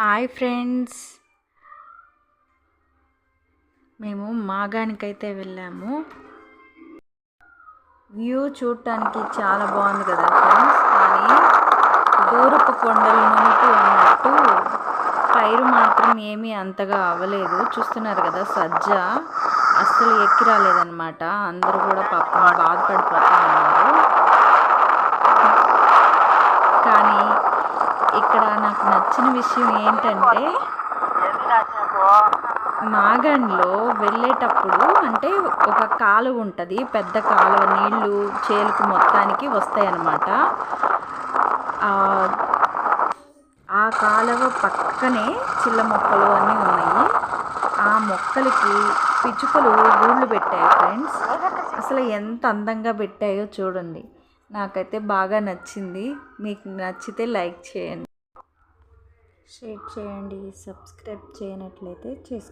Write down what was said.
Hi friends. మేము మాగానికైతే వెళ్ళాము. View చూడటానికి చాలా బాగుంది కదా ఫ్రెండ్స్. కానీ దూరపు కొండల నుండి ఉన్నట్టు పైరు మాత్రం ఏమీ అంతగా అవ్వలేదు. చూస్తున్నారు కదా సజ్జ. అస్సలు ఎక్కి రాలేదన్నమాట. అందరూ కూడా పాపం బాధపడిపోతూ ఉన్నారు. నచ్చిన విషయం ఏంటంటే మాగండ్లో వెళ్ళేటప్పుడు అంటే ఒక కాలువ ఉంటుంది పెద్ద కాలువ నీళ్ళు చేలుకు మొత్తానికి వస్తాయి అన్నమాట ఆ కాలువ పక్కనే చిల్ల మొక్కలు అన్నీ ఉన్నాయి. ఆ మొక్కలకి పిచ్చుకలు గూళ్ళు పెట్టాయి ఫ్రెండ్స్. అసలు ఎంత అందంగా పెట్టాయో చూడండి. నాకైతే బాగా నచ్చింది. మీకు నచ్చితే లైక్ చేయండి. షేర్ చేయండి సబ్స్క్రైబ్ చేయనట్లయితే చేసుకోండి.